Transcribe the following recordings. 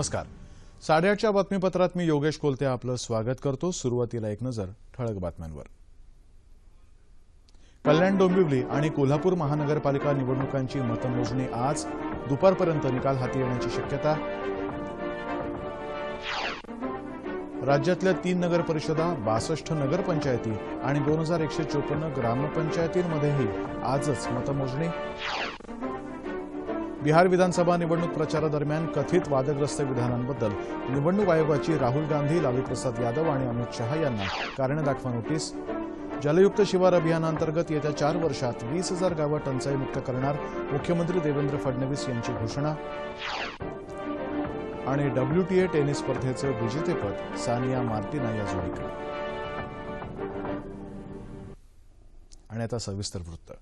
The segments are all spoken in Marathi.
नमस्कार. साडेआठच्या बातमीपत्रात मी योगेश कोलते आपलं स्वागत करतो. सुरुवातीला एक नजर ठळक बातम्यांवर. कल्याण डोंबिवली आणि कोल्हापूर महानगरपालिका निवडणुकांची मतमोजणी आज. दुपारपर्यंत निकाल हाती येण्याची शक्यता. राज्यातल्या तीन नगर परिषदा बासष्ट नगरपंचायती आणि दोन हजार एकशे चोपन्न ग्रामपंचायतींमध्येही आजच मतमोजणी. बिहार विधानसभा निवडणूक प्रचारादरम्यान कथित वादग्रस्त विधानांबद्दल निवडणूक आयोगाची राहुल गांधी लालू प्रसाद यादव आणि अमित शहा यांना कारणे दाखवा नोटीस. जलयुक्त शिवार अभियानांतर्गत येत्या चार वर्षात वीस हजार गावं टंचाईमुक्त करणार मुख्यमंत्री देवेंद्र फडणवीस यांची घोषणा. आणि डब्ल्यूटीए टेनिस स्पर्धेचं विजेतेपद सानिया मार्टिना या जोडीकडे. आणि आता सविस्तर वृत्त.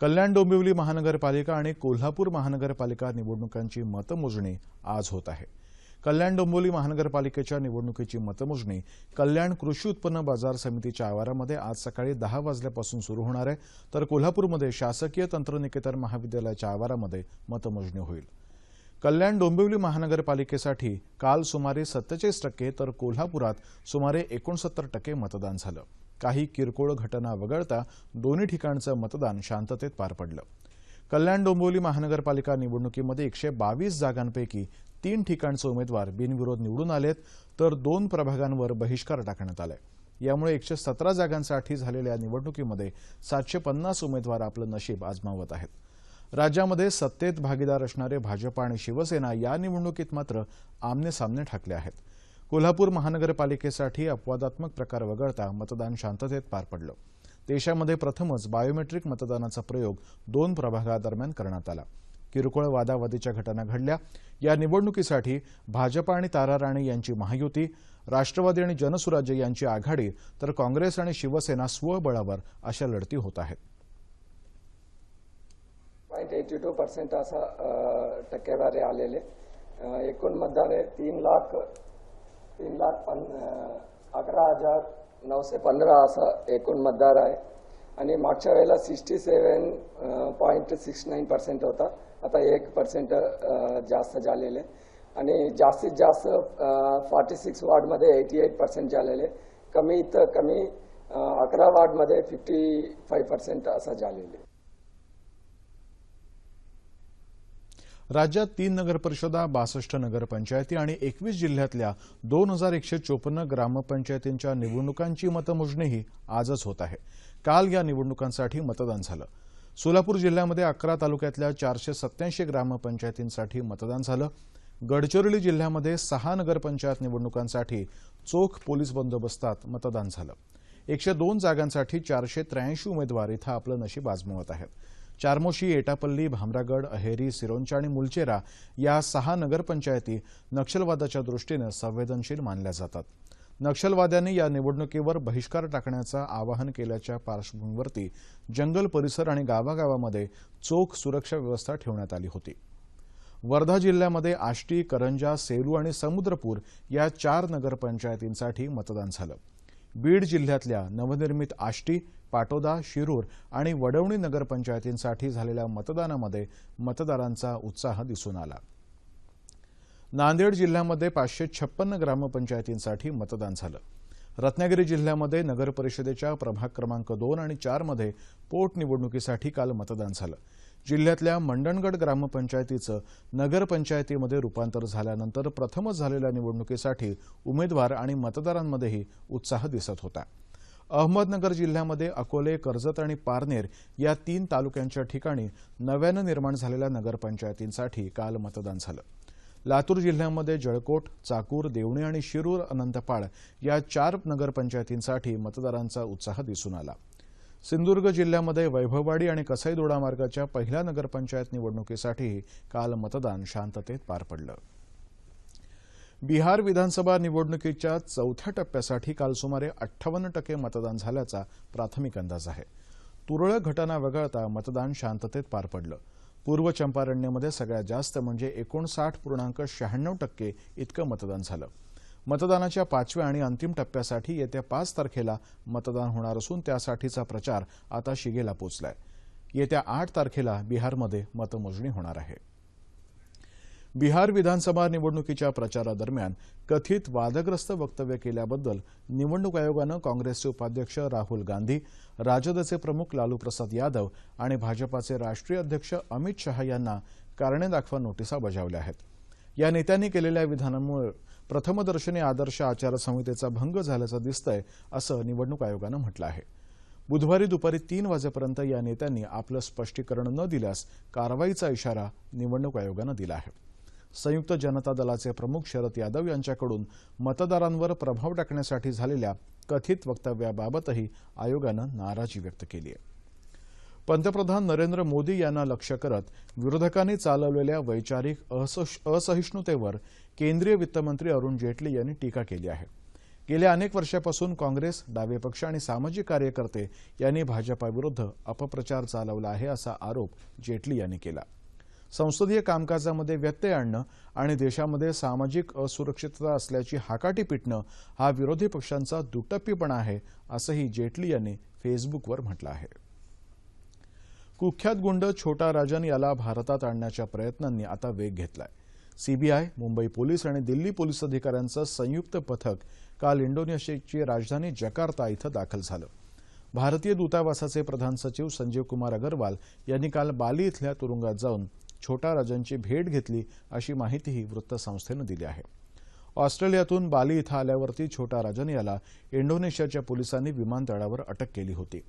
कल्याण डोंबिवली महानगरपालिका आणि कोल्हापूर महानगरपालिका निवडणुकांची मतमोजणी आज होत आहे. कल्याण डोंबिवली महानगरपालिकेच्या निवडणुकीची मतमोजणी कल्याण कृषी उत्पन्न बाजार समितीच्या आवारामध्ये आज सकाळी दहा वाजल्यापासून सुरू होणार आहे. तर कोल्हापूरमध्ये शासकीय तंत्रनिकेतन महाविद्यालयाच्या आवारामध्ये मतमोजणी होईल. कल्याण डोंबिवली महानगरपालिकेसाठी काल सुमारे सत्तेचाळीस टक्के तर कोल्हापुरात सुमारे एकोणसत्तर टक्के मतदान झालं. काही किरकोळ घटना वगळता दोन्ही ठिकाणचं मतदान शांततेत पार पडलं. कल्याण डोंबिवली महानगरपालिका निवडणुकीमध्ये एकशे बावीस जागांपैकी तीन ठिकाणचे उमेदवार बिनविरोध निवडून आलेत तर दोन प्रभागांवर बहिष्कार टाकण्यात आलाय. यामुळे एकशे सतरा जागांसाठी झालेल्या निवडणुकीमध्ये सातशे पन्नास उमेदवार आपलं नशीब आजमावत आहेत. राज्यामध्ये सत्तेत भागीदार असणारे भाजप आणि शिवसेना या निवडणुकीत मात्र आमने सामने ठाकले आहेत. कोल्हापूर महानगरपालिकेसाठी अपवादात्मक प्रकार वगळता मतदान शांततेत पार पडलं. देशामध्ये प्रथमच बायोमेट्रिक मतदानाचा प्रयोग दोन प्रभागादरम्यान करण्यात आला. किरकोळ वादावादीच्या घटना घडल्या. या निवडणुकीसाठी भाजप आणि तारा राणे यांची महायुती राष्ट्रवादी आणि जनसुराज्य यांची आघाडी तर काँग्रेस आणि शिवसेना स्वबळावर अशा लढती होत आहेत. पॉईंट एटी टू पर्सेंट असा टक्केवारी आलेले एकूण मतदार आहे तीन लाख तीन लाख पन अकरा हजार नऊशे पंधरा असा एकूण मतदार आहे. आणि मागच्या वेळेला sixty seven point six nine percent होता. आता एक पर्सेंट जास्त झालेले. आणि जास्तीत जास्त फॉर्टी सिक्स वॉर्डमध्ये एटी एट पर्सेंट झालेले कमीत कमी अकरा वॉर्डमध्ये फिफ्टी फाईव्ह पर्सेंट असं झालेले. राज्यात तीन नगरपरिषदा बासष्ट नगरपंचायती आणि एकवीस जिल्ह्यातल्या दोन हजार एकशे चोपन्न ग्रामपंचायतींच्या निवडणुकांची मतमोजणीही आजच होत आहे. काल या निवडणुकांसाठी मतदान झालं. सोलापूर जिल्ह्यामध्ये अकरा तालुक्यातल्या चारशे सत्याऐंशी ग्रामपंचायतींसाठी मतदान झालं. गडचिरोली जिल्ह्यामध्ये सहा नगरपंचायत निवडणुकांसाठी चोख पोलीस बंदोबस्तात मतदान झालं. एकशे दोन जागांसाठी चारशे त्र्याऐंशी उमेदवार इथं आपलं नशीब आजमावत आहेत. चारमोशी एटापल्ली भामरागड अहेरी सिरोंचा आणि मुलचेरा या सहा नगरपंचायती नक्षलवादाच्या दृष्टीनं संवेदनशील मानल्या जातात. नक्षलवाद्यांनी या निवडणुकीवर बहिष्कार टाकण्याचं आवाहन केल्याच्या पार्श्वभूमीवरती जंगल परिसर आणि गावागावामध्ये चोख सुरक्षा व्यवस्था ठेवण्यात आली होती. वर्धा जिल्ह्यामध्ये आष्टी करंजा सेलू आणि समुद्रपूर या चार नगरपंचायतींसाठी मतदान झालं. बीड जिल्ह्यातल्या नवनिर्मित आष्टी पाटोदा शिरूर आणि वडवणी नगरपंचायतींसाठी झालेल्या मतदानामध्ये मतदारांचा उत्साह दिसून आला. नांदेड जिल्ह्यामध्ये पाचशे छप्पन्न ग्रामपंचायतींसाठी मतदान झालं. रत्नागिरी जिल्ह्यामध्ये नगरपरिषदेच्या प्रभाग क्रमांक दोन आणि चारमध्ये पोटनिवडणुकीसाठी काल मतदान झालं. जिल्ह्यातल्या मंडणगड ग्रामपंचायतीचं नगरपंचायतीमध्ये रूपांतर झाल्यानंतर प्रथमच झालेल्या निवडणुकीसाठी उमेदवार आणि मतदारांमध्येही उत्साह दिसत होता. अहमदनगर जिल्ह्यामध्ये अकोले कर्जत आणि पारनेर या तीन तालुक्यांच्या ठिकाणी नव्यानं निर्माण झालेल्या नगरपंचायतींसाठी काल मतदान झालं. लातूर जिल्ह्यामध्ये जळकोट चाकूर देवणी आणि शिरूर अनंतपाळ या चार नगरपंचायतींसाठी मतदारांचा उत्साह दिसून आला. सिंधुदुर्ग जिल्ह्यामध्ये वैभववाडी आणि कसाईदोडा मार्गाच्या पहिल्या नगरपंचायत निवडणुकीसाठीही काल मतदान शांततेत पार पडलं. बिहार विधानसभा निवडणुकीच्या चौथ्या टप्प्यासाठी काल सुमारे अठ्ठावन्न टक्के मतदान झाल्याचा प्राथमिक अंदाज आहे. तुरळक घटना वगळता मतदान शांततेत पार पडलं. पूर्व चंपारण्यमध्ये सगळ्यात जास्त म्हणजे एकोणसाठ पूर्णांक शहाण्णव टक्के इतकं मतदान झालं. मतदानाच्या पाचव्या आणि अंतिम टप्प्यासाठी येत्या पाच तारखेला मतदान होणार असून त्यासाठीचा प्रचार आता शिगेला पोचलाय. येत्या आठ तारखेला बिहारमध्ये मतमोजणी होणार आहे. बिहार विधानसभा निवडणुकीच्या प्रचारादरम्यान कथित वादग्रस्त वक्तव्य केल्याबद्दल निवडणूक आयोगानं काँग्रेसचे उपाध्यक्ष राहुल गांधी राजदचे प्रमुख लालू प्रसाद यादव आणि भाजपाचे राष्ट्रीय अध्यक्ष अमित शहा यांना कारणे दाखवा नोटिसा बजावल्या आहेत. या नेत्यांनी केलेल्या विधानामुळे प्रथमदर्शनी आदर्श आचारसंहितेचा भंग झाल्याचं दिसतंय असं निवडणूक आयोगानं म्हटलं आहे. बुधवारी दुपारी तीन वाजेपर्यंत या नेत्यांनी आपलं स्पष्टीकरण न दिल्यास कारवाईचा इशारा निवडणूक आयोगानं दिला आहे. संयुक्त जनता दलाचे प्रमुख शरद यादव यांच्याकडून मतदारांवर प्रभाव टाकण्यासाठी झालेल्या कथित वक्तव्याबाबतही आयोगानं नाराजी व्यक्त केली आहे. पंतप्रधान नरेंद्र मोदी यांना लक्ष्य करत विरोधकांनी चालवलेल्या वैचारिक असहिष्णुतेवर केंद्रीय वित्तमंत्री अरुण जेटली यांनी टीका केली आहे. गेल्या अनेक वर्षापासून काँग्रेस डावे पक्ष आणि सामाजिक कार्यकर्ते यांनी भाजपाविरुद्ध अपप्रचार चालवला आहे असा आरोप जेटली यांनी केला. संसदीय कामकाजामध्ये व्यत्यय आणणं आणि देशामध्ये सामाजिक असुरक्षितता असल्याची हाकाटी पिटणं हा विरोधी पक्षांचा दुटप्पीपणा आहे असंही जेटली यांनी फेसबुकवर म्हटलं आहे. कुख्यात गुंड छोटा राजन याला भारतात आणण्याच्या प्रयत्नांनी आता वेग घेतलाय. सीबीआय मुंबई पोलीस आणि दिल्ली पोलीस अधिकाऱ्यांचं संयुक्त पथक काल इंडोनेशियाची राजधानी जकार्ता इथं दाखल झालं. भारतीय दूतावासाचे प्रधान सचिव संजीव कुमार अगरवाल यांनी काल बाली इथल्या तुरुंगात जाऊन छोटा राजनची भेट घेतली अशी माहितीही वृत्तसंस्थेनं दिली आहे. ऑस्ट्रेलियातून बाली इथं आल्यावरती छोटा राजन याला इंडोनेशियाच्या पोलिसांनी विमानतळावर अटक केली होती.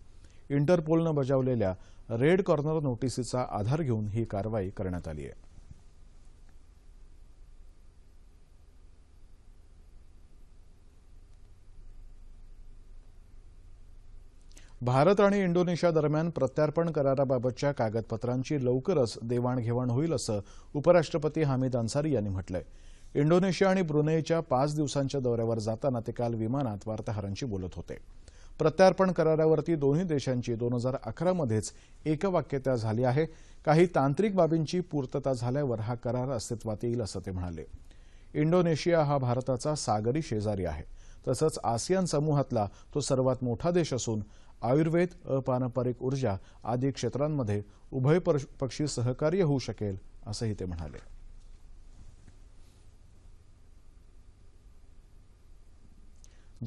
इंटरपोलनं बजावलेल्या रेड कॉर्नर नोटिसीचा आधार घेऊन ही कारवाई करण्यात आली आहे. भारत आणि इंडोनेशिया दरम्यान प्रत्यार्पण कराराबाबतच्या कागदपत्रांची लवकरच देवाणघेवाण होईल असं उपराष्ट्रपती हामिद अन्सारी यांनी म्हटलंय. इंडोनेशिया आणि ब्रुनेईच्या पाच दिवसांच्या दौऱ्यावर जाताना ते काल विमानात वार्ताहरांशी बोलत होते. प्रत्यार्पण करारावरती दोन्ही देशांची दोन हजार अकरामध्येच एकवाक्यता झाली आहे. काही तांत्रिक बाबींची पूर्तता झाल्यावर हा करार अस्तित्वात येईल असं ते म्हणाले. इंडोनेशिया हा भारताचा सागरी शेजारी आहे. तसंच आसियान समूहातला तो सर्वात मोठा देश असून आयुर्वेद अपारंपरिक ऊर्जा आदी क्षेत्रांमध्ये उभय पक्षी सहकार्य होऊ शकेल असंही ते म्हणाले.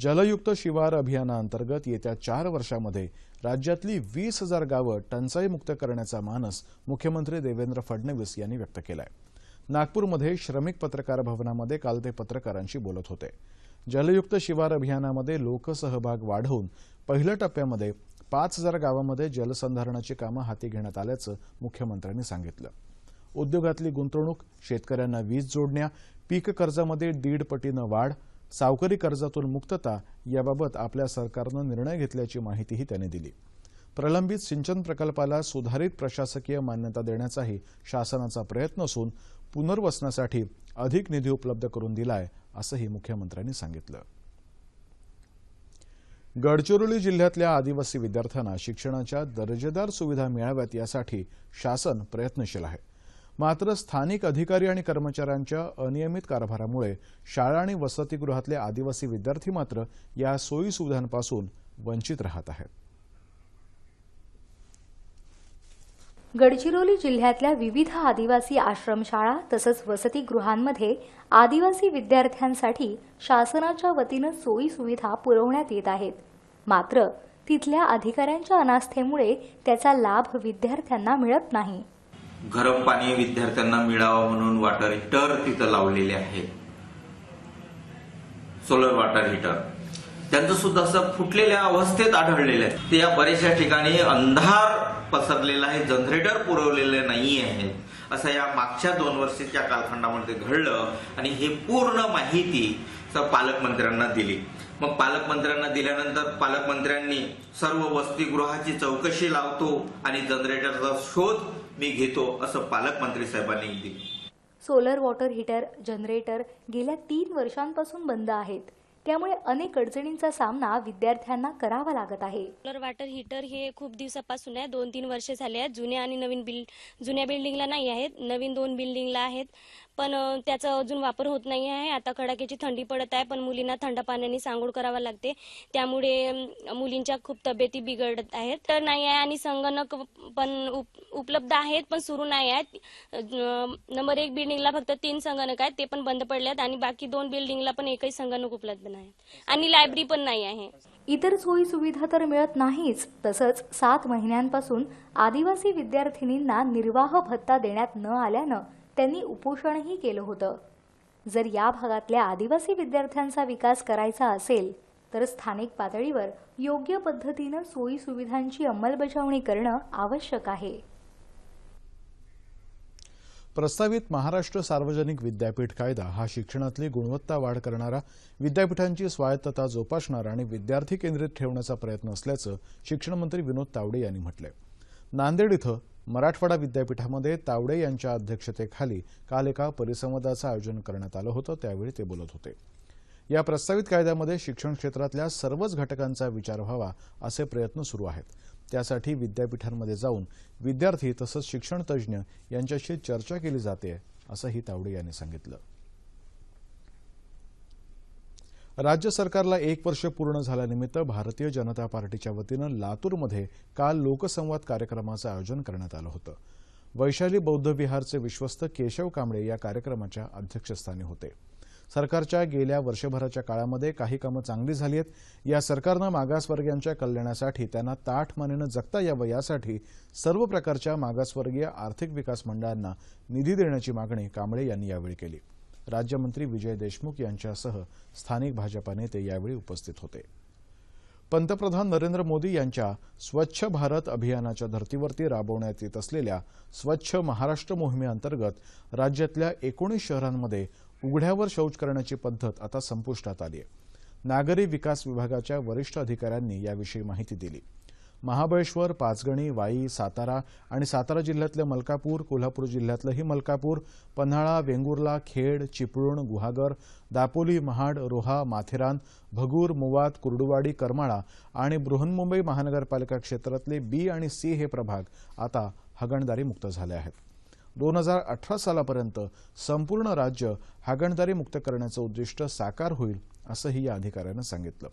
जलयुक्त शिवार अभियानाअंतर्गत येत्या चार वर्षामध्ये राज्यातली वीस हजार गावं टंचाईमुक्त करण्याचा मानस मुख्यमंत्री देवेंद्र फडणवीस यांनी व्यक्त केलाय. नागपूरमध्ये श्रमिक पत्रकार भवनामध्ये काल ते पत्रकारांशी बोलत होते. जलयुक्त शिवार अभियानामध्ये लोकसहभाग वाढवून पहिल्या टप्प्यामध्ये पाच हजार गावांमध्ये जलसंधारणाची कामं हाती घेण्यात आल्याचं मुख्यमंत्र्यांनी सांगितलं. उद्योगातली गुंतवणूक शेतकऱ्यांना वीज जोडण्या पीक कर्जामध्ये दीड पटीनं वाढ सावकारी कर्जातून मुक्तता याबाबत आपल्या सरकारनं निर्णय घेतल्याची माहितीही त्यांनी दिली. प्रलंबित सिंचन प्रकल्पाला सुधारित प्रशासकीय मान्यता देण्याचाही शासनाचा प्रयत्न असून पुनर्वसनासाठी अधिक निधी उपलब्ध करून दिलाय असंही मुख्यमंत्र्यांनी सांगितलं. गडचिरोली जिल्ह्यातल्या आदिवासी विद्यार्थ्यांना शिक्षणाच्या दर्जेदार सुविधा मिळाव्यात यासाठी शासन प्रयत्नशील आहे. मात्र स्थानिक अधिकारी आणि कर्मचाऱ्यांच्या अनियमित कारभारामुळे शाळा आणि वसतिगृहातले आदिवासी विद्यार्थी मात्र या सोयी सुविधांपासून वंचित राहत आहेत. गडचिरोली जिल्ह्यातल्या विविध आदिवासी आश्रमशाळा तसंच वसतिगृहांमध्ये आदिवासी विद्यार्थ्यांसाठी शासनाच्या वतीनं सोयी सुविधा पुरवण्यात येत आहेत. मात्र तिथल्या अधिकाऱ्यांच्या अनास्थेमुळे त्याचा लाभ विद्यार्थ्यांना मिळत नाही. गरम पाणी विद्यार्थ्यांना मिळावं म्हणून वॉटर हिटर तिथं लावलेले आहे. सोलर वॉटर हिटर त्यांचं सुद्धा असं फुटलेल्या अवस्थेत आढळलेलं आहे. ते या बऱ्याचशा ठिकाणी अंधार पसरलेला आहे जनरेटर पुरवलेले नाही आहे असं या मागच्या दोन वर्षाच्या कालखंडामध्ये घडलं आणि हे पूर्ण माहिती पालकमंत्र्यांना दिली. मग पालकमंत्र्यांना दिल्यानंतर पालकमंत्र्यांनी सर्व वसतिगृहाची चौकशी लावतो आणि जनरेटरचा शोध मी घेतो असं पालकमंत्री साहेबांनी दिली. सोलर वॉटर हीटर जनरेटर गेल्या तीन वर्षांपासून बंद आहेत. त्यामुळे अनेक अडचणींचा सामना विद्यार्थ्यांना करावा लागत आहे. सोलर वॉटर हीटर हे खूप दिवसापासून आहे. दोन तीन वर्ष झाले आहेत. जुन्या आणि नवीन बिल्ड जुन्या बिल्डिंगला नाही आहेत. नवीन दोन बिल्डिंगला आहेत. पण त्याचा अजून वापर होत नाही आहे. आता कडाक्याची थंडी पडत आहे पण मुलींना थंड पाण्याने सांगोळ करावा लागते. त्यामुळे मुलींच्या खूप तब्येती बिघडत आहेत. तर नाही आहे आणि संगणक पण उप- उपलब्ध आहेत पण सुरू नाही आहेत. नंबर एक बिल्डिंगला फक्त तीन संगणक आहेत ते पण बंद पडले आहेत आणि बाकी दोन बिल्डिंगला पण एकही संगणक उपलब्ध नाही. आणि लायब्ररी पण नाही आहे. इतर सोयी सुविधा तर मिळत नाहीच तसंच सात महिन्यांपासून आदिवासी विद्यार्थिनींना निर्वाह भत्ता देण्यात न आल्यानं त्यांनी उपोषणही केलं होतं. जर या भागातल्या आदिवासी विद्यार्थ्यांचा विकास करायचा असेल तर स्थानिक पातळीवर योग्य पद्धतीनं सोयी सुविधांची अंमलबजावणी करणं आवश्यक आहे. प्रस्तावित महाराष्ट्र सार्वजनिक विद्यापीठ कायदा हा शिक्षणातली गुणवत्ता वाढ करणारा विद्यापीठांची स्वायत्तता जोपासणारा आणि विद्यार्थी केंद्रित ठेवण्याचा प्रयत्न असल्याचं शिक्षणमंत्री विनोद तावडे यांनी म्हटलंय. नांदेड इथं मराठवाडा विद्यापीठामध्ये तावडे यांच्या अध्यक्षतेखाली काल एका परिसंवादाचं आयोजन करण्यात आलं होतं त्यावेळी ते बोलत होते. या प्रस्तावित कायद्यामध्ये शिक्षण क्षेत्रातल्या सर्वच घटकांचा विचार व्हावा असे प्रयत्न सुरू आहेत. त्यासाठी विद्यापीठांमध्ये जाऊन विद्यार्थी तसंच शिक्षण तज्ज्ञ यांच्याशी चर्चा केली जाते असंही तावडे यांनी सांगितलं. राज्य सरकारला एक वर्ष पूर्ण झाल्यानिमित्त भारतीय जनता पार्टीच्या वतीनं लातूरमध्ये काल लोकसंवाद कार्यक्रमाचं आयोजन करण्यात आलं होतं. वैशाली बौद्ध विहारचे विश्वस्त केशव कांबळे या कार्यक्रमाच्या अध्यक्षस्थानी होते. सरकारच्या गेल्या वर्षभराच्या काळामध्ये काही कामं चांगली झाली आहेत या सरकारनं मागासवर्गीयांच्या कल्याणासाठी त्यांना ताठमानेनं जगता यावं यासाठी सर्व प्रकारच्या मागासवर्गीय आर्थिक विकास मंडळांना निधी देण्याची मागणी कांबळे यांनी यावेळी केली. राज्यमंत्री विजय देशमुख यांच्यासह स्थानिक भाजपा नेते यावेळी उपस्थित होते. पंतप्रधान नरेंद्र मोदी यांच्या स्वच्छ भारत अभियानाच्या धर्तीवरती राबवण्यात येत असलेल्या स्वच्छ महाराष्ट्र मोहिमेअंतर्गत राज्यातल्या एकोणीस शहरांमध्ये उघड्यावर शौच करण्याची पद्धत आता संपुष्टात आली आहे नागरी विकास विभागाच्या वरिष्ठ अधिकाऱ्यांनी याविषयी माहिती दिली. महाबळेश्वर पाचगणी वाई सातारा आणि सातारा जिल्ह्यातलं मलकापूर कोल्हापूर जिल्ह्यातलंही मलकापूर पन्हाळा वेंगुर्ला खेड चिपळूण गुहागर दापोली महाड रोहा माथेरान भगूर मुवात कुर्डुवाडी करमाळा आणि बृहन्मुंबई महानगरपालिका क्षेत्रातले बी आणि सी हे प्रभाग आता हागणदारी मुक्त झाले आहेत. दोन हजार अठरा सालापर्यंत संपूर्ण राज्य हागणदारी मुक्त करण्याचं उद्दिष्ट साकार होईल असंही या अधिकाऱ्यानं सांगितलं.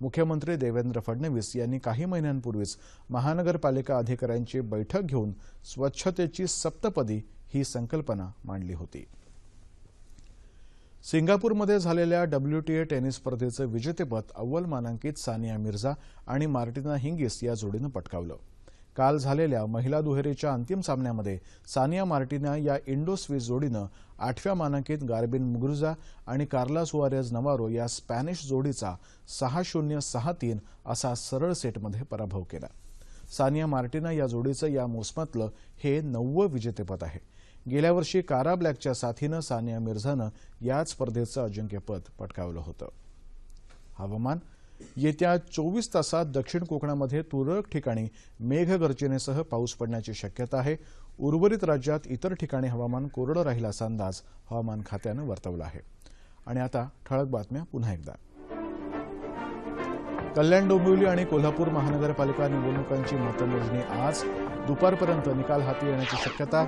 मुख्यमंत्री देवेंद्र फडणवीस यांनी काही महिन्यांपूर्वीच महानगरपालिका अधिकाऱ्यांची बैठक घेऊन स्वच्छतेची सप्तपदी ही संकल्पना मांडली होती. सिंगापूरमध्ये झालेल्या डब्ल्यूटीए टेनिस स्पर्धेचं विजेतेपद अव्वल मानांकित सानिया मिर्झा आणि मार्टिना हिंगिस या जोडीनं पटकावलं. काल झालेल्या महिला दुहेरीच्या अंतिम सामन्यामध्ये सानिया मार्टिना या इंडो स्विस जोडीनं आठव्या मानांकित गार्बिन मुगुरुझा आणि कार्ला सुआरेज नवारो या स्पॅनिश जोडीचा सहा शून्य सहा तीन असा सरळ सेटमध्ये पराभव केला. सानिया मार्टिना या जोडीचं या मोसमातलं हे नववं विजेतेपद आहे. गेल्या वर्षी कारा ब्लॅकच्या साथीनं सानिया मिर्झानं याच स्पर्धेचं अजिंक्यपद पटकावलं होतं. हवामान येत्या चोवीस तासात दक्षिण कोकणामध्ये तुरळक ठिकाणी मेघगर्जनेसह पाऊस पडण्याची शक्यता आहे. उर्वरित राज्यात इतर ठिकाणी हवामान कोरडं राहील असा अंदाज हवामान खात्यानं वर्तवला आहे. आणि आता ठळक बातम्या पुन्हा एकदा. कल्याण डोंबिवली आणि कोल्हापूर महानगरपालिका निवडणुकांची मतमोजणी आज. दुपारपर्यंत निकाल हाती येण्याची शक्यता.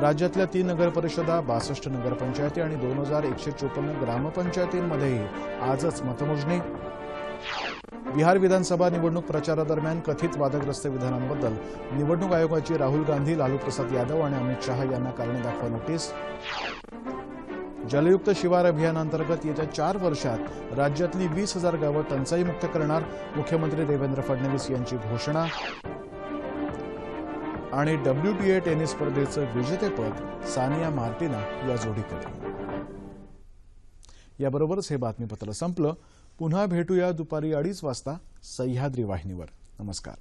राज्यातल्या तीन नगरपरिषदा बासष्ट नगरपंचायती आणि दोन हजार एकशे चोपन्न ग्रामपंचायतींमध्येही आजच मतमोजणी. बिहार विधानसभा निवडणूक प्रचारादरम्यान कथित वादग्रस्त विधानांबद्दल निवडणूक आयोगाची राहुल गांधी लालू प्रसाद यादव आणि अमित शहा यांना कारणे दाखवा नोटीस. जलयुक्त शिवार अभियानांतर्गत येत्या चार वर्षात राज्यातली वीस हजार गावं टंचाईमुक्त करणार मुख्यमंत्री देवेंद्र फडणवीस यांची घोषणा. आणि डब्ल्यूटीए टेनिस स्पर्धेचं विजेतेपद सानिया मार्टिना या जोडीकडे. याबरोबरच हे बातमीपत्र संपलं. पुन्हा भेटूया दुपारी अडीच वाजता सह्याद्री वाहिनीवर. नमस्कार.